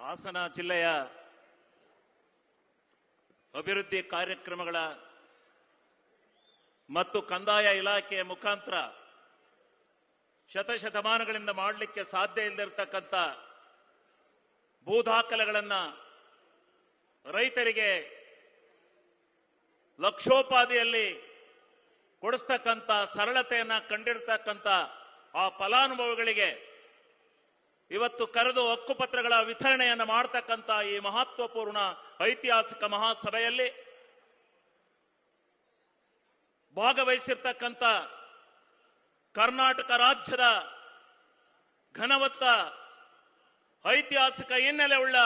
ಹಾಸನ ಜಿಲ್ಲೆಯ ಅಭಿವೃದ್ಧಿ ಕಾರ್ಯಕ್ರಮಗಳ ಮತ್ತು ಕಂದಾಯ ಇಲಾಖೆಯ ಮುಖಾಂತರ ಶತಶತಮಾನಗಳಿಂದ ಮಾಡಲಿಕ್ಕೆ ಸಾಧ್ಯ ಇಲ್ಲದಿರತಕ್ಕಂಥ ಭೂ ದಾಖಲೆಗಳನ್ನ ರೈತರಿಗೆ ಲಕ್ಷೋಪಾದಿಯಲ್ಲಿ ಕೊಡಿಸ್ತಕ್ಕಂಥ ಸರಳತೆಯನ್ನು ಕಂಡಿರ್ತಕ್ಕಂಥ ಆ ಫಲಾನುಭವಿಗಳಿಗೆ ಇವತ್ತು ಕರೆದು ಹಕ್ಕುಪತ್ರಗಳ ವಿತರಣೆಯನ್ನು ಮಾಡತಕ್ಕಂತ ಈ ಮಹತ್ವಪೂರ್ಣ ಐತಿಹಾಸಿಕ ಮಹಾಸಭೆಯಲ್ಲಿ ಭಾಗವಹಿಸಿರ್ತಕ್ಕಂಥ ಕರ್ನಾಟಕ ರಾಜ್ಯದ ಘನವತ್ತ ಐತಿಹಾಸಿಕ ಹಿನ್ನೆಲೆ ಉಳ್ಳ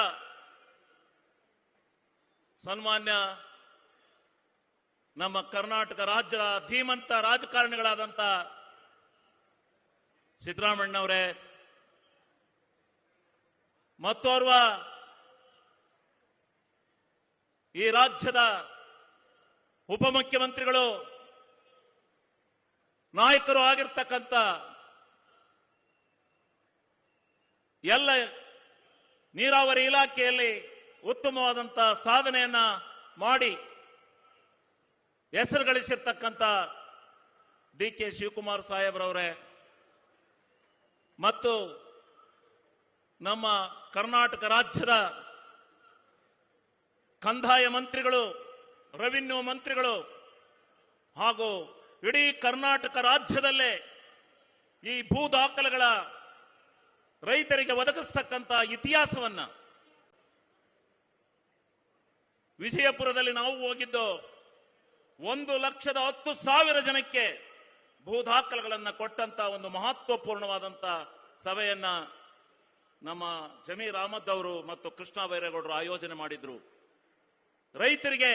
ಸನ್ಮಾನ್ಯ ನಮ್ಮ ಕರ್ನಾಟಕ ರಾಜ್ಯದ ಧೀಮಂತ ರಾಜಕಾರಣಿಗಳಾದಂಥ ಸಿದ್ದರಾಮಣ್ಣವರೇ ಮತ್ತೋರ್ವ ಈ ರಾಜ್ಯದ ಉಪಮುಖ್ಯಮಂತ್ರಿಗಳು, ನಾಯಕರು ಆಗಿರ್ತಕ್ಕಂಥ ಎಲ್ಲ ನೀರಾವರಿ ಇಲಾಖೆಯಲ್ಲಿ ಉತ್ತಮವಾದಂಥ ಸಾಧನೆಯನ್ನ ಮಾಡಿ ಹೆಸರು ಗಳಿಸಿರ್ತಕ್ಕಂಥ ಡಿ ಕೆ ಶಿವಕುಮಾರ್ ಸಾಹೇಬ್ರವರೇ ಮತ್ತು ನಮ್ಮ ಕರ್ನಾಟಕ ರಾಜ್ಯದ ಕಂದಾಯ ಮಂತ್ರಿಗಳು, ರೆವಿನ್ಯೂ ಮಂತ್ರಿಗಳು ಹಾಗೂ ಇಡೀ ಕರ್ನಾಟಕ ರಾಜ್ಯದಲ್ಲೇ ಈ ಭೂ ದಾಖಲೆಗಳ ರೈತರಿಗೆ ಒದಗಿಸ್ತಕ್ಕಂಥ ಇತಿಹಾಸವನ್ನ ವಿಜಯಪುರದಲ್ಲಿ ನಾವು ಹೋಗಿದ್ದು ಒಂದು ಲಕ್ಷದ ಹತ್ತು ಸಾವಿರ ಜನಕ್ಕೆ ಭೂ ದಾಖಲೆಗಳನ್ನು ಕೊಟ್ಟಂತ ಒಂದು ಮಹತ್ವಪೂರ್ಣವಾದಂತ ಸಭೆಯನ್ನ ನಮ್ಮ ಜಮೀರ್ ಅಹಮದ್ ಅವರು ಮತ್ತು ಕೃಷ್ಣ ಬೈರೇಗೌಡರು ಆಯೋಜನೆ ಮಾಡಿದ್ರು. ರೈತರಿಗೆ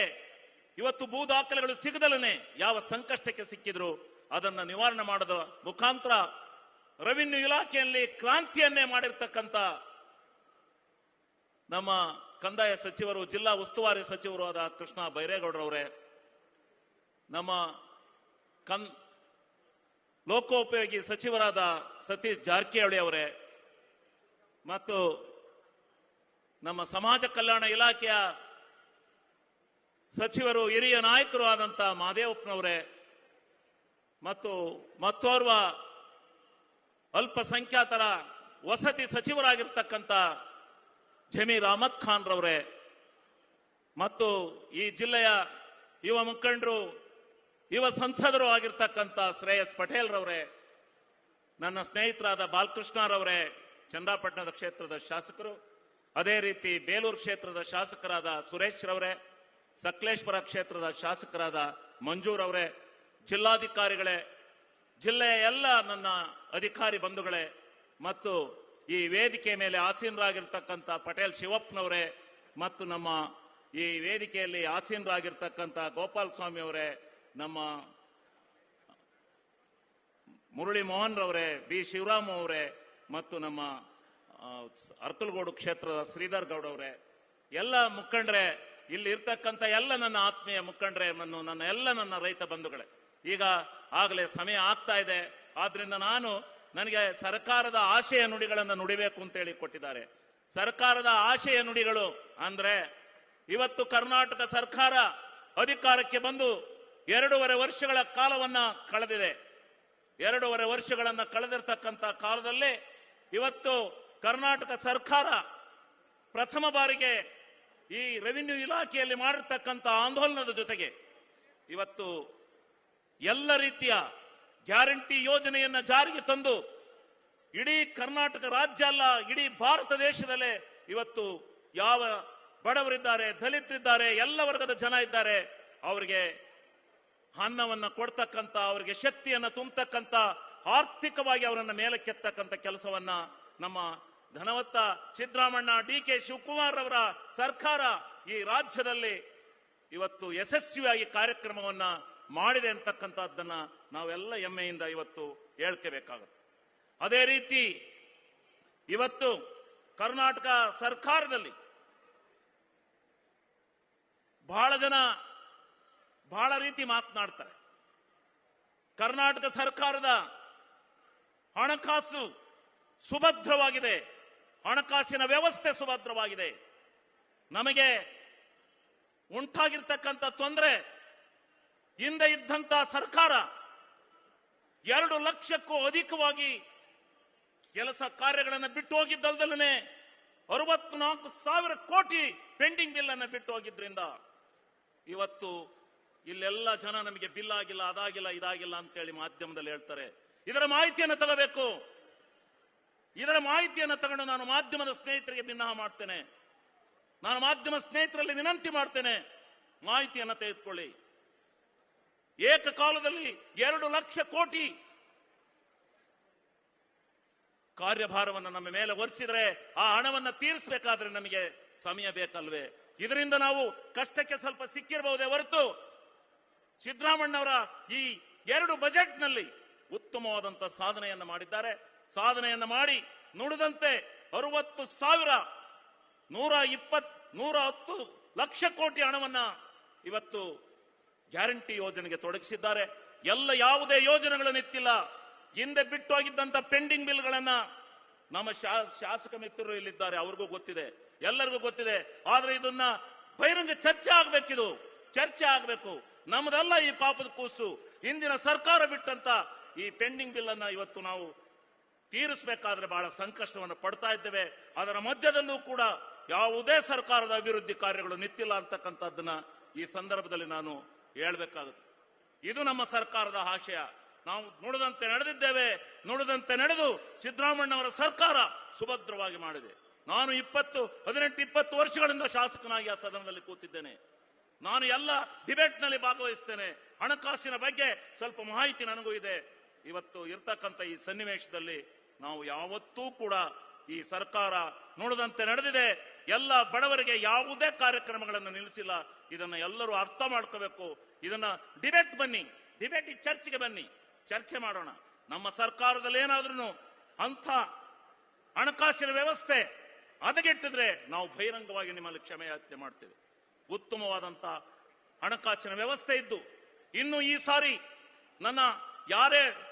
ಇವತ್ತು ಭೂ ದಾಖಲೆಗಳು ಸಿಗದಲನೆ ಯಾವ ಸಂಕಷ್ಟಕ್ಕೆ ಸಿಕ್ಕಿದ್ರು, ಅದನ್ನ ನಿವಾರಣೆ ಮಾಡದ ಮುಖಾಂತರ ರೆವಿನ್ಯೂ ಇಲಾಖೆಯಲ್ಲಿ ಕ್ರಾಂತಿಯನ್ನೇ ಮಾಡಿರ್ತಕ್ಕಂಥ ನಮ್ಮ ಕಂದಾಯ ಸಚಿವರು, ಜಿಲ್ಲಾ ಉಸ್ತುವಾರಿ ಸಚಿವರು ಆದ ಕೃಷ್ಣ ಬೈರೇಗೌಡರವರೇ, ನಮ್ಮ ಕನ್, ಲೋಕೋಪಯೋಗಿ ಸಚಿವರಾದ ಸತೀಶ್ ಜಾರಕಿಹೊಳಿ ಅವರೇ ಮತ್ತು ನಮ್ಮ ಸಮಾಜ ಕಲ್ಯಾಣ ಇಲಾಖೆಯ ಸಚಿವರು ಹಿರಿಯ ನಾಯಕರು ಆದಂತ ಮಹದೇವಪ್ಪನವರೇ ಮತ್ತು ಮತ್ತೋರ್ವ ಅಲ್ಪಸಂಖ್ಯಾತರ ವಸತಿ ಸಚಿವರಾಗಿರ್ತಕ್ಕಂಥ ಜಮೀರ್ ಅಹಮದ್ ಖಾನ್ ರವರೇ ಮತ್ತು ಈ ಜಿಲ್ಲೆಯ ಯುವ ಮುಖಂಡರು, ಯುವ ಸಂಸದರು ಆಗಿರ್ತಕ್ಕಂಥ ಶ್ರೇಯಸ್ ಪಟೇಲ್ ರವರೇ ನನ್ನ ಸ್ನೇಹಿತರಾದ ಬಾಲಕೃಷ್ಣರವರೇ ಚನ್ನರಾಪಟ್ಟಣದ ಕ್ಷೇತ್ರದ ಶಾಸಕರು, ಅದೇ ರೀತಿ ಬೇಲೂರು ಕ್ಷೇತ್ರದ ಶಾಸಕರಾದ ಸುರೇಶ್ ರವರೇ ಸಕಲೇಶ್ವರ ಕ್ಷೇತ್ರದ ಶಾಸಕರಾದ ಮಂಜೂರ್ ಅವರೇ, ಜಿಲ್ಲಾಧಿಕಾರಿಗಳೇ ಜಿಲ್ಲೆಯ ಎಲ್ಲ ನನ್ನ ಅಧಿಕಾರಿ ಬಂಧುಗಳೇ ಮತ್ತು ಈ ವೇದಿಕೆ ಮೇಲೆ ಆಸೀನರಾಗಿರ್ತಕ್ಕಂಥ ಪಟೇಲ್ ಶಿವಪ್ಪನವರೇ ಮತ್ತು ನಮ್ಮ ಈ ವೇದಿಕೆಯಲ್ಲಿ ಆಸೀನರಾಗಿರ್ತಕ್ಕಂಥ ಗೋಪಾಲ ಸ್ವಾಮಿ ಅವರೇ, ನಮ್ಮ ಮುರಳಿ ಮೋಹನ್ ರವರೇ, ಬಿ. ಶಿವರಾಮ್ ಅವರೇ ಮತ್ತು ನಮ್ಮ ಅರ್ತಲ್ಗೋಡು ಕ್ಷೇತ್ರದ ಶ್ರೀಧರ್ ಗೌಡ್ ಅವರೇ, ಎಲ್ಲ ಮುಖಂಡ್ರೆ, ಇಲ್ಲಿ ಇರ್ತಕ್ಕಂಥ ಎಲ್ಲ ನನ್ನ ಆತ್ಮೀಯ ಮುಖಂಡ್ರೆ ಮತ್ತು ನನ್ನ ಎಲ್ಲ ನನ್ನ ರೈತ ಬಂಧುಗಳೇ, ಈಗ ಆಗಲೇ ಸಮಯ ಆಗ್ತಾ ಇದೆ, ಆದ್ರಿಂದ ನಾನು ನನಗೆ ಸರ್ಕಾರದ ಆಶಯ ನುಡಿಗಳನ್ನು ನುಡಿಬೇಕು ಅಂತೇಳಿ ಕೊಟ್ಟಿದ್ದಾರೆ. ಸರ್ಕಾರದ ಆಶಯ ನುಡಿಗಳು ಅಂದ್ರೆ, ಇವತ್ತು ಕರ್ನಾಟಕ ಸರ್ಕಾರ ಅಧಿಕಾರಕ್ಕೆ ಬಂದು ಎರಡೂವರೆ ವರ್ಷಗಳ ಕಾಲವನ್ನ ಕಳೆದಿದೆ. ಎರಡೂವರೆ ವರ್ಷಗಳನ್ನ ಕಳೆದಿರ್ತಕ್ಕಂಥ ಕಾಲದಲ್ಲಿ ಇವತ್ತು ಕರ್ನಾಟಕ ಸರ್ಕಾರ ಪ್ರಥಮ ಬಾರಿಗೆ ಈ ರೆವಿನ್ಯೂ ಇಲಾಖೆಯಲ್ಲಿ ಮಾಡಿರ್ತಕ್ಕಂಥ ಆಂದೋಲನದ ಜೊತೆಗೆ ಇವತ್ತು ಎಲ್ಲ ರೀತಿಯ ಗ್ಯಾರಂಟಿ ಯೋಜನೆಯನ್ನ ಜಾರಿಗೆ ತಂದು ಇಡೀ ಕರ್ನಾಟಕ ರಾಜ್ಯ ಅಲ್ಲ, ಇಡೀ ಭಾರತ ದೇಶದಲ್ಲೇ ಇವತ್ತು ಯಾವ ಬಡವರಿದ್ದಾರೆ, ದಲಿತರಿದ್ದಾರೆ, ಎಲ್ಲ ವರ್ಗದ ಜನ ಇದ್ದಾರೆ, ಅವರಿಗೆ ಅನ್ನವನ್ನ ಕೊಡ್ತಕ್ಕಂಥ, ಅವರಿಗೆ ಶಕ್ತಿಯನ್ನ ತುಂಬತಕ್ಕಂತ ಆರ್ಥಿಕವಾಗಿ ಅವರನ್ನು ಮೇಲಕ್ಕೆತ್ತಕ್ಕಂಥ ಕೆಲಸವನ್ನ ನಮ್ಮ ಧನವತ್ತ ಸಿದ್ದರಾಮಣ್ಣ ಡಿ ಕೆ ಶಿವಕುಮಾರ್ ಅವರ ಸರ್ಕಾರ ಈ ರಾಜ್ಯದಲ್ಲಿ ಇವತ್ತು ಯಶಸ್ವಿಯಾಗಿ ಕಾರ್ಯಕ್ರಮವನ್ನ ಮಾಡಿದೆ ಅಂತಕ್ಕಂಥದ್ದನ್ನ ನಾವೆಲ್ಲ ಹೆಮ್ಮೆಯಿಂದ ಇವತ್ತು ಹೇಳ್ಕೋಬೇಕಾಗುತ್ತೆ. ಅದೇ ರೀತಿ ಇವತ್ತು ಕರ್ನಾಟಕ ಸರ್ಕಾರದಲ್ಲಿ ಬಹಳ ಜನ ಬಹಳ ರೀತಿ ಮಾತನಾಡ್ತಾರೆ. ಕರ್ನಾಟಕ ಸರ್ಕಾರದ ಹಣಕಾಸು ಸುಭದ್ರವಾಗಿದೆ. ಹಣಕಾಸಿನ ವ್ಯವಸ್ಥೆ ಸುಭದ್ರವಾಗಿದೆ. ನಮಗೆ ಉಂಟಾಗಿರ್ತಕ್ಕಂಥ ತೊಂದರೆ ಹಿಂದೆ ಇದ್ದಂಥ ಸರ್ಕಾರ ಎರಡು ಲಕ್ಷಕ್ಕೂ ಅಧಿಕವಾಗಿ ಕೆಲಸ ಕಾರ್ಯಗಳನ್ನು ಬಿಟ್ಟು ಹೋಗಿದ್ದಲ್ದಲ್ಲೇ ಅರವತ್ನಾಲ್ಕು ಸಾವಿರ ಕೋಟಿ ಪೆಂಡಿಂಗ್ ಬಿಲ್ ಅನ್ನು ಬಿಟ್ಟು ಹೋಗಿದ್ರಿಂದ ಇವತ್ತು ಇಲ್ಲೆಲ್ಲ ಜನ ನಮಗೆ ಬಿಲ್ ಆಗಿಲ್ಲ, ಅದಾಗಿಲ್ಲ, ಇದಾಗಿಲ್ಲ ಅಂತೇಳಿ ಮಾಧ್ಯಮದಲ್ಲಿ ಹೇಳ್ತಾರೆ. ಇದರ ಮಾಹಿತಿಯನ್ನು ತಗೋಬೇಕು. ಇದರ ಮಾಹಿತಿಯನ್ನು ತಗೊಂಡು ನಾನು ಮಾಧ್ಯಮದ ಸ್ನೇಹಿತರಿಗೆ ಭಿನ್ನಹ ಮಾಡ್ತೇನೆ. ನಾನು ಮಾಧ್ಯಮ ಸ್ನೇಹಿತರಲ್ಲಿ ವಿನಂತಿ ಮಾಡ್ತೇನೆ. ಮಾಹಿತಿಯನ್ನು ತೆಗೆದುಕೊಳ್ಳಿ. ಏಕಕಾಲದಲ್ಲಿ ಎರಡು ಲಕ್ಷ ಕೋಟಿ ಕಾರ್ಯಭಾರವನ್ನು ನಮ್ಮ ಮೇಲೆ ಹೊರಿಸಿದರೆ ಆ ಹಣವನ್ನು ತೀರಿಸಬೇಕಾದ್ರೆ ನಮಗೆ ಸಮಯ ಬೇಕಲ್ವೇ? ಇದರಿಂದ ನಾವು ಕಷ್ಟಕ್ಕೆ ಸ್ವಲ್ಪ ಸಿಕ್ಕಿರಬಹುದೇ ಹೊರತು? ಸಿದ್ದರಾಮಣ್ಣವರ ಈ ಎರಡು ಬಜೆಟ್ನಲ್ಲಿ ಉತ್ತಮವಾದಂತ ಸಾಧನೆಯನ್ನು ಮಾಡಿದ್ದಾರೆ. ಸಾಧನೆಯನ್ನು ಮಾಡಿ ನುಡಿದಂತೆ ಅರವತ್ತು ಸಾವಿರ, ನೂರ ಇಪ್ಪತ್, ನೂರ ಹತ್ತು ಲಕ್ಷ ಕೋಟಿ ಹಣವನ್ನ ಇವತ್ತು ಗ್ಯಾರಂಟಿ ಯೋಜನೆಗೆ ತೊಡಗಿಸಿದ್ದಾರೆ. ಎಲ್ಲ ಯಾವುದೇ ಯೋಜನೆಗಳನ್ನು ಇತ್ತಿಲ್ಲ ಹಿಂದೆ ಬಿಟ್ಟು ಹೋಗಿದ್ದಂತ ಪೆಂಡಿಂಗ್ ಬಿಲ್ಗಳನ್ನ ನಮ್ಮ ಶಾ- ಶಾಸಕ ಮಿತ್ರರು ಇಲ್ಲಿದ್ದಾರೆ. ಅವ್ರಿಗೂ ಗೊತ್ತಿದೆ. ಎಲ್ಲರಿಗೂ ಗೊತ್ತಿದೆ. ಆದ್ರೆ ಇದನ್ನ ಬಹಿರಂಗ ಚರ್ಚೆ ಆಗ್ಬೇಕಿದು. ಚರ್ಚೆ ಆಗ್ಬೇಕು. ನಮ್ದಲ್ಲ ಈ ಪಾಪದ ಕೂಸು. ಹಿಂದಿನ ಸರ್ಕಾರ ಬಿಟ್ಟಂತ ಈ ಪೆಂಡಿಂಗ್ ಬಿಲ್ ಅನ್ನ ಇವತ್ತು ನಾವು ತೀರಿಸಬೇಕಾದ್ರೆ ಬಹಳ ಸಂಕಷ್ಟವನ್ನು ಪಡ್ತಾ ಇದ್ದೇವೆ. ಅದರ ಮಧ್ಯದಲ್ಲೂ ಕೂಡ ಯಾವುದೇ ಸರ್ಕಾರದ ಅಭಿವೃದ್ಧಿ ಕಾರ್ಯಗಳು ನಿಂತಿಲ್ಲ ಅಂತಕ್ಕಂಥದ್ದನ್ನ ಈ ಸಂದರ್ಭದಲ್ಲಿ ನಾನು ಹೇಳಬೇಕಾಗುತ್ತೆ. ಇದು ನಮ್ಮ ಸರ್ಕಾರದ ಆಶಯ. ನಾವು ನುಡಿದಂತೆ ನಡೆದಿದ್ದೇವೆ. ನುಡಿದಂತೆ ನಡೆದು ಸಿದ್ದರಾಮಣ್ಣವರ ಸರ್ಕಾರ ಸುಭದ್ರವಾಗಿ ಮಾಡಿದೆ. ನಾನು ಇಪ್ಪತ್ತು, ಹದಿನೆಂಟು, ಇಪ್ಪತ್ತು ವರ್ಷಗಳಿಂದ ಶಾಸಕನಾಗಿ ಆ ಸದನದಲ್ಲಿ ಕೂತಿದ್ದೇನೆ. ನಾನು ಎಲ್ಲ ಡಿಬೇಟ್ನಲ್ಲಿ ಭಾಗವಹಿಸ್ತೇನೆ. ಹಣಕಾಸಿನ ಬಗ್ಗೆ ಸ್ವಲ್ಪ ಮಾಹಿತಿ ನನಗೂ ಇದೆ. ಇವತ್ತು ಇರ್ತಕ್ಕಂಥ ಈ ಸನ್ನಿವೇಶದಲ್ಲಿ ನಾವು ಯಾವತ್ತೂ ಕೂಡ ಈ ಸರ್ಕಾರ ನೋಡದಂತೆ ನಡೆದಿದೆ. ಎಲ್ಲ ಬಡವರಿಗೆ ಯಾವುದೇ ಕಾರ್ಯಕ್ರಮಗಳನ್ನು ನಿಲ್ಲಿಸಿಲ್ಲ. ಇದನ್ನ ಎಲ್ಲರೂ ಅರ್ಥ ಮಾಡ್ಕೋಬೇಕು. ಇದನ್ನ ಡಿಬೇಟ್ ಬನ್ನಿ. ಡಿಬೇಟ್ ಚರ್ಚೆಗೆ ಬನ್ನಿ. ಚರ್ಚೆ ಮಾಡೋಣ. ನಮ್ಮ ಸರ್ಕಾರದಲ್ಲಿ ಏನಾದ್ರೂ ಅಂಥ ಹಣಕಾಸಿನ ವ್ಯವಸ್ಥೆ ಅದಗೆಟ್ಟಿದ್ರೆ ನಾವು ಬಹಿರಂಗವಾಗಿ ನಿಮ್ಮಲ್ಲಿ ಕ್ಷಮೆ ಯಾಚನೆ ಮಾಡ್ತೇವೆ. ಉತ್ತಮವಾದಂಥ ಹಣಕಾಸಿನ ವ್ಯವಸ್ಥೆ ಇದ್ದು, ಇನ್ನು ಈ ಸಾರಿ ನನ್ನ ಯಾರೇ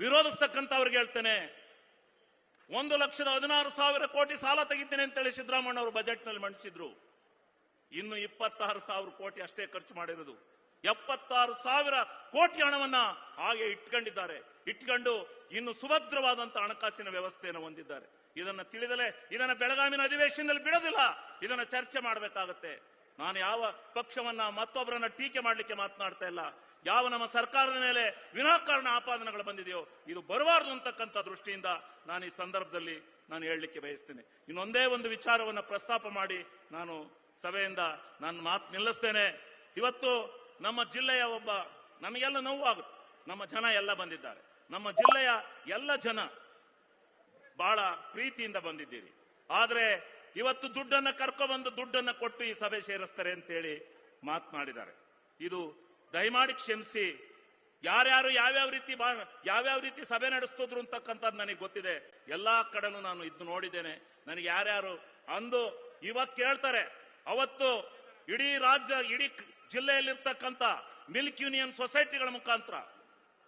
ವಿರೋಧಿಸ್ತಕ್ಕಂಥವ್ರಿಗೆ ಹೇಳ್ತೇನೆ, ಒಂದು ಲಕ್ಷದ ಹದಿನಾರು ಸಾವಿರ ಕೋಟಿ ಸಾಲ ತೆಗಿದ್ದೇನೆ ಅಂತೇಳಿ ಸಿದ್ದರಾಮಣ್ಣ ಅವರು ಬಜೆಟ್ನಲ್ಲಿ ಮಂಡಿಸಿದ್ರು. ಇನ್ನು ಇಪ್ಪತ್ತಾರು ಸಾವಿರ ಕೋಟಿ ಅಷ್ಟೇ ಖರ್ಚು ಮಾಡಿರೋದು. ಎಪ್ಪತ್ತಾರು ಸಾವಿರ ಕೋಟಿ ಹಣವನ್ನ ಹಾಗೆ ಇಟ್ಕೊಂಡಿದ್ದಾರೆ. ಇಟ್ಕೊಂಡು ಇನ್ನು ಸುಭದ್ರವಾದಂತಹ ಹಣಕಾಸಿನ ವ್ಯವಸ್ಥೆಯನ್ನು ಹೊಂದಿದ್ದಾರೆ. ಇದನ್ನ ತಿಳಿದಲೆ, ಇದನ್ನ ಬೆಳಗಾವಿನ ಅಧಿವೇಶನದಲ್ಲಿ ಬಿಡೋದಿಲ್ಲ. ಇದನ್ನ ಚರ್ಚೆ ಮಾಡಬೇಕಾಗತ್ತೆ. ನಾನು ಯಾವ ಪಕ್ಷವನ್ನ ಮತ್ತೊಬ್ಬರನ್ನ ಟೀಕೆ ಮಾಡಲಿಕ್ಕೆ ಮಾತನಾಡ್ತಾ ಇಲ್ಲ. ಯಾವ ನಮ್ಮ ಸರ್ಕಾರದ ಮೇಲೆ ವಿನಾಕಾರಣ ಆಪಾದನೆಗಳು ಬಂದಿದೆಯೋ, ಇದು ಬರಬಾರದು ಅಂತಕ್ಕಂಥ ದೃಷ್ಟಿಯಿಂದ ನಾನು ಈ ಸಂದರ್ಭದಲ್ಲಿ ನಾನು ಹೇಳಲಿಕ್ಕೆ ಬಯಸ್ತೇನೆ. ಇನ್ನೊಂದೇ ಒಂದು ವಿಚಾರವನ್ನ ಪ್ರಸ್ತಾಪ ಮಾಡಿ ನಾನು ಸಭೆಯಿಂದ ನನ್ನ ಮಾತು ನಿಲ್ಲಿಸ್ತೇನೆ. ಇವತ್ತು ನಮ್ಮ ಜಿಲ್ಲೆಯ ಒಬ್ಬ, ನಮಗೆಲ್ಲ ನೋವಾಗುತ್ತೆ. ನಮ್ಮ ಜನ ಎಲ್ಲ ಬಂದಿದ್ದಾರೆ. ನಮ್ಮ ಜಿಲ್ಲೆಯ ಎಲ್ಲ ಜನ ಬಹಳ ಪ್ರೀತಿಯಿಂದ ಬಂದಿದ್ದೀರಿ. ಆದರೆ ಇವತ್ತು ದುಡ್ಡನ್ನು ಕರ್ಕೊಬಂದು ದುಡ್ಡನ್ನ ಕೊಟ್ಟು ಈ ಸಭೆ ಸೇರಿಸ್ತಾರೆ ಅಂತೇಳಿ ಮಾತನಾಡಿದ್ದಾರೆ ಇದು ದಯಮಾಡಿ ಕ್ಷಮಿಸಿ. ಯಾರ್ಯಾರು ಯಾವ್ಯಾವ ರೀತಿ ಬಾ- ಯಾವ್ಯಾವ ರೀತಿ ಸಭೆ ನಡೆಸ್ತಿದ್ರು ಅಂತಕ್ಕಂಥದ್ದು ನನಗೆ ಗೊತ್ತಿದೆ. ಎಲ್ಲಾ ಕಡೆನೂ ನಾನು ಇದ್ದು ನೋಡಿದ್ದೇನೆ. ನನಗೆ ಯಾರ್ಯಾರು ಅಂದು ಇವಾಗ ಕೇಳ್ತಾರೆ. ಅವತ್ತು ಇಡೀ ರಾಜ್ಯ, ಇಡೀ ಜಿಲ್ಲೆಯಲ್ಲಿರ್ತಕ್ಕಂಥ ಮಿಲ್ಕ್ ಯೂನಿಯನ್ ಸೊಸೈಟಿಗಳ ಮುಖಾಂತರ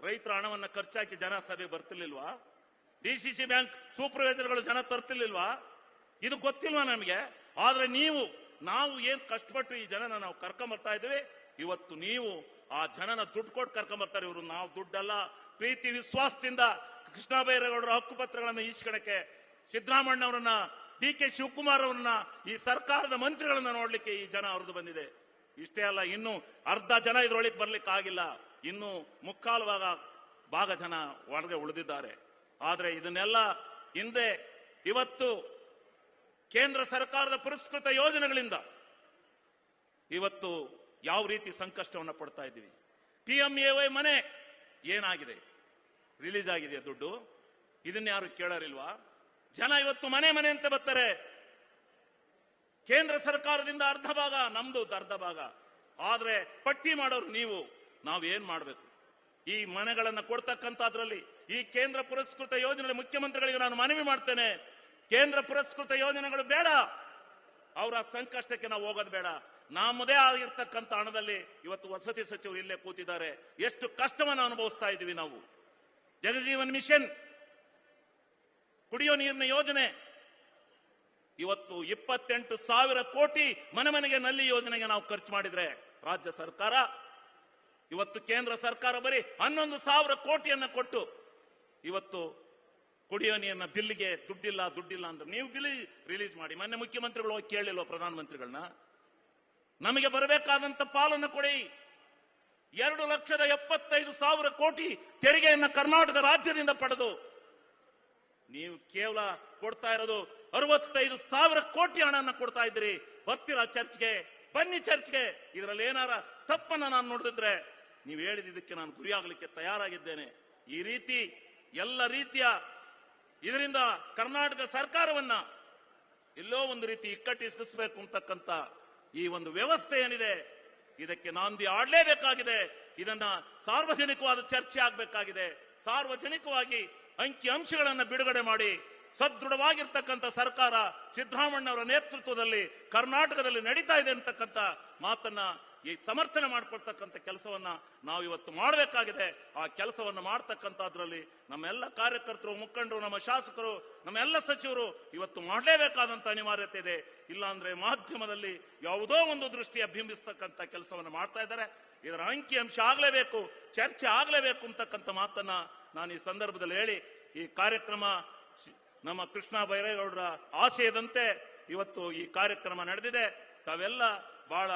ರೈತರ ಹಣವನ್ನ ಖರ್ಚಾಕಿ ಜನ ಸಭೆ ಬರ್ತಿರ್ಲಿಲ್ವಾ? ಡಿ ಸಿ ಸಿ ಬ್ಯಾಂಕ್ ಸೂಪರ್ವೈಸರ್ಗಳು ಜನ ತರ್ತಿರ್ಲಿಲ್ವಾ? ಇದು ಗೊತ್ತಿಲ್ವಾ ನಮಗೆ? ಆದ್ರೆ ನೀವು, ನಾವು ಏನ್ ಕಷ್ಟಪಟ್ಟು ಈ ಜನನ ನಾವು ಕರ್ಕೊಂಬರ್ತಾ ಇದ್ದೀವಿ? ಇವತ್ತು ನೀವು ಆ ಜನನ ದುಡ್ಡು ಕೊಟ್ಟು ಕರ್ಕೊಂಬರ್ತಾರೆ ಇವರು. ನಾವು ದುಡ್ಡಲ್ಲ, ಪ್ರೀತಿ, ವಿಶ್ವಾಸದಿಂದ ಕೃಷ್ಣ ಬೈರೇಗೌಡರ ಹಕ್ಕುಪತ್ರಗಳನ್ನು ಸಿದ್ದರಾಮಣ್ಣ ಅವರನ್ನ, ಡಿ ಕೆ ಶಿವಕುಮಾರ್ ಅವರನ್ನ, ಈ ಸರ್ಕಾರದ ಮಂತ್ರಿಗಳನ್ನ ನೋಡ್ಲಿಕ್ಕೆ ಈ ಜನ ಅವ್ರದ್ದು ಬಂದಿದೆ. ಇಷ್ಟೇ ಅಲ್ಲ, ಇನ್ನು ಅರ್ಧ ಜನ ಇದ್ರೊಳಗೆ ಬರ್ಲಿಕ್ಕೆ ಆಗಿಲ್ಲ. ಇನ್ನು ಮುಕ್ಕಾಲು ಭಾಗ ಭಾಗ ಜನ ಒಳಗೆ ಉಳಿದಿದ್ದಾರೆ. ಆದ್ರೆ ಇದನ್ನೆಲ್ಲ ಹಿಂದೆ ಇವತ್ತು ಕೇಂದ್ರ ಸರ್ಕಾರದ ಪುರಸ್ಕೃತ ಯೋಜನೆಗಳಿಂದ, ಇವತ್ತು ಯಾವ ರೀತಿ ಸಂಕಷ್ಟವನ್ನು ಪಡ್ತಾ ಇದ್ದೀವಿ. ಪಿ ಎಂ ಎ ವೈ ಮನೆ ಏನಾಗಿದೆ? ರಿಲೀಸ್ ಆಗಿದೆ ದುಡ್ಡು? ಇದನ್ನ ಯಾರು ಕೇಳೋರಿಲ್ವಾ? ಜನ ಇವತ್ತು ಮನೆ ಮನೆ ಅಂತ ಬರ್ತಾರೆ. ಕೇಂದ್ರ ಸರ್ಕಾರದಿಂದ ಅರ್ಧ ಭಾಗ, ನಮ್ದು ಅರ್ಧ ಭಾಗ. ಆದ್ರೆ ಪಟ್ಟಿ ಮಾಡೋರು ನೀವು, ನಾವು ಏನ್ ಮಾಡ್ಬೇಕು? ಈ ಮನೆಗಳನ್ನ ಕೊಡ್ತಕ್ಕಂಥದ್ರಲ್ಲಿ, ಈ ಕೇಂದ್ರ ಪುರಸ್ಕೃತ ಯೋಜನೆ ಮುಖ್ಯಮಂತ್ರಿಗಳಿಗೆ ನಾನು ಮನವಿ ಮಾಡ್ತೇನೆ. ಕೇಂದ್ರ ಪುರಸ್ಕೃತ ಯೋಜನೆಗಳು ಬೇಡ. ಅವರ ಸಂಕಷ್ಟಕ್ಕೆ ನಾವು ಹೋಗೋದು ಬೇಡ. ನಮ್ಮದೇ ಆಗಿರ್ತಕ್ಕಂಥ ಹಣದಲ್ಲಿ ಇವತ್ತು ವಸತಿ ಸಚಿವರು ಇಲ್ಲೇ ಕೂತಿದ್ದಾರೆ. ಎಷ್ಟು ಕಷ್ಟವನ್ನು ಅನುಭವಿಸ್ತಾ ಇದ್ದೀವಿ ನಾವು. ಜಗಜೀವನ್ ಮಿಷನ್ ಕುಡಿಯೋ ನೀರಿನ ಯೋಜನೆ. ಇವತ್ತು ಇಪ್ಪತ್ತೆಂಟು ಸಾವಿರ ಕೋಟಿ ಮನೆ ಮನೆಗೆ ನಲ್ಲಿ ಯೋಜನೆಗೆ ನಾವು ಖರ್ಚು ಮಾಡಿದ್ರೆ ರಾಜ್ಯ ಸರ್ಕಾರ, ಇವತ್ತು ಕೇಂದ್ರ ಸರ್ಕಾರ ಬರೀ ಹನ್ನೊಂದು ಸಾವಿರ ಕೋಟಿಯನ್ನ ಕೊಟ್ಟು ಇವತ್ತು ಕುಡಿಯೋ ನೀರಿನ ಬಿಲ್ಗೆ ದುಡ್ಡಿಲ್ಲ ದುಡ್ಡಿಲ್ಲ ಅಂದ್ರೆ ನೀವು ಬಿಲ್ ರಿಲೀಸ್ ಮಾಡಿ. ಮೊನ್ನೆ ಮುಖ್ಯಮಂತ್ರಿಗಳು ಹೋಗಿ ಕೇಳಿಲ್ವ ಪ್ರಧಾನಮಂತ್ರಿಗಳನ್ನ? ನಮಗೆ ಬರಬೇಕಾದಂತ ಪಾಲನ್ನು ಕೊಡಿ. ಎರಡು ಲಕ್ಷದ ಎಪ್ಪತ್ತೈದು ಸಾವಿರ ಕೋಟಿ ತೆರಿಗೆಯನ್ನ ಕರ್ನಾಟಕ ರಾಜ್ಯದಿಂದ ಪಡೆದು. ನೀವು ಕೇವಲ ಕೊಡ್ತಾ ಇರೋದು ಅರವತ್ತೈದು ಸಾವಿರ ಕೋಟಿ ಹಣನ ಕೊಡ್ತಾ ಇದ್ದೀರಿ. ಬರ್ತೀರಾ ಚರ್ಚ್ಗೆ? ಬನ್ನಿ ಚರ್ಚ್ಗೆ. ಇದರಲ್ಲಿ ಏನಾರ ತಪ್ಪನ್ನ ನಾನು ನೋಡಿದ್ರೆ ನೀವು ಹೇಳಿದ್ದಕ್ಕೆ ನಾನು ಗುರಿಯಾಗಲಿಕ್ಕೆ ತಯಾರಾಗಿದ್ದೇನೆ. ಈ ರೀತಿ ಎಲ್ಲ ರೀತಿಯ ಇದರಿಂದ ಕರ್ನಾಟಕ ಸರ್ಕಾರವನ್ನ ಎಲ್ಲೋ ಒಂದು ರೀತಿ ಇಕ್ಕಟ್ಟಿಸಿಸಬೇಕು ಅಂತಕ್ಕಂತ ಈ ಒಂದು ವ್ಯವಸ್ಥೆ ಏನಿದೆ, ಇದಕ್ಕೆ ನಾಂದಿ ಆಡಲೇಬೇಕಾಗಿದೆ, ಇದನ್ನ ಸಾರ್ವಜನಿಕವಾದ ಚರ್ಚೆ ಆಗ್ಬೇಕಾಗಿದೆ. ಸಾರ್ವಜನಿಕವಾಗಿ ಅಂಕಿ ಅಂಶಗಳನ್ನು ಬಿಡುಗಡೆ ಮಾಡಿ, ಸದೃಢವಾಗಿರ್ತಕ್ಕಂಥ ಸರ್ಕಾರ ಸಿದ್ದರಾಮಣ್ಣವರ ನೇತೃತ್ವದಲ್ಲಿ ಕರ್ನಾಟಕದಲ್ಲಿ ನಡೀತಾ ಇದೆ ಅಂತಕ್ಕಂಥ ಮಾತನ್ನ ಈ ಸಮರ್ಥನೆ ಮಾಡ್ಕೊಳ್ತಕ್ಕಂಥ ಕೆಲಸವನ್ನ ನಾವು ಇವತ್ತು ಮಾಡಬೇಕಾಗಿದೆ. ಆ ಕೆಲಸವನ್ನು ಮಾಡ್ತಕ್ಕಂಥದ್ರಲ್ಲಿ ನಮ್ಮೆಲ್ಲ ಕಾರ್ಯಕರ್ತರು, ಮುಖಂಡರು, ನಮ್ಮ ಶಾಸಕರು, ನಮ್ಮೆಲ್ಲ ಸಚಿವರು ಇವತ್ತು ಮಾಡಲೇಬೇಕಾದಂತ ಅನಿವಾರ್ಯತೆ ಇದೆ. ಇಲ್ಲಾಂದ್ರೆ ಮಾಧ್ಯಮದಲ್ಲಿ ಯಾವುದೋ ಒಂದು ದೃಷ್ಟಿಯ ಬಿಂಬಿಸ್ತಕ್ಕಂಥ ಕೆಲಸವನ್ನು ಮಾಡ್ತಾ ಇದ್ದಾರೆ. ಇದರ ಅಂಕಿಅಂಶ ಆಗ್ಲೇಬೇಕು, ಚರ್ಚೆ ಆಗಲೇಬೇಕು ಅಂತಕ್ಕಂಥ ಮಾತನ್ನ ನಾನು ಈ ಸಂದರ್ಭದಲ್ಲಿ ಹೇಳಿ, ಈ ಕಾರ್ಯಕ್ರಮ ನಮ್ಮ ಕೃಷ್ಣ ಬೈರೇಗೌಡರ ಆಶಯದಂತೆ ಇವತ್ತು ಈ ಕಾರ್ಯಕ್ರಮ ನಡೆದಿದೆ. ತಾವೆಲ್ಲ ಬಹಳ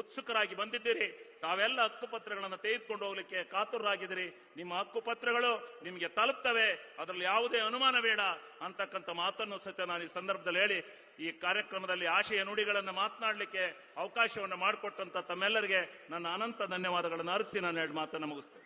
ಉತ್ಸುಕರಾಗಿ ಬಂದಿದ್ದೀರಿ. ತಾವೆಲ್ಲ ಹಕ್ಕುಪತ್ರಗಳನ್ನು ತೆಗೆದುಕೊಂಡು ಹೋಗ್ಲಿಕ್ಕೆ ಕಾತುರರಾಗಿದ್ದೀರಿ. ನಿಮ್ಮ ಹಕ್ಕುಪತ್ರಗಳು ನಿಮಗೆ ತಲುಪ್ತವೆ. ಅದರಲ್ಲಿ ಯಾವುದೇ ಅನುಮಾನ ಬೇಡ. ಅಂತಕ್ಕಂಥ ಮಾತನ್ನು ಸತ್ಯ ನಾನು ಈ ಸಂದರ್ಭದಲ್ಲಿ ಹೇಳಿ, ಈ ಕಾರ್ಯಕ್ರಮದಲ್ಲಿ ಆಶಯ ನುಡಿಗಳನ್ನು ಮಾತನಾಡಲಿಕ್ಕೆ ಅವಕಾಶವನ್ನು ಮಾಡಿಕೊಟ್ಟಂತ ತಮ್ಮೆಲ್ಲರಿಗೆ ನನ್ನ ಅನಂತ ಧನ್ಯವಾದಗಳನ್ನು ಅರ್ಪಿಸಿ ನಾನು ಎರಡು ಮಾತನ್ನು ಮುಗಿಸ್ತೇನೆ.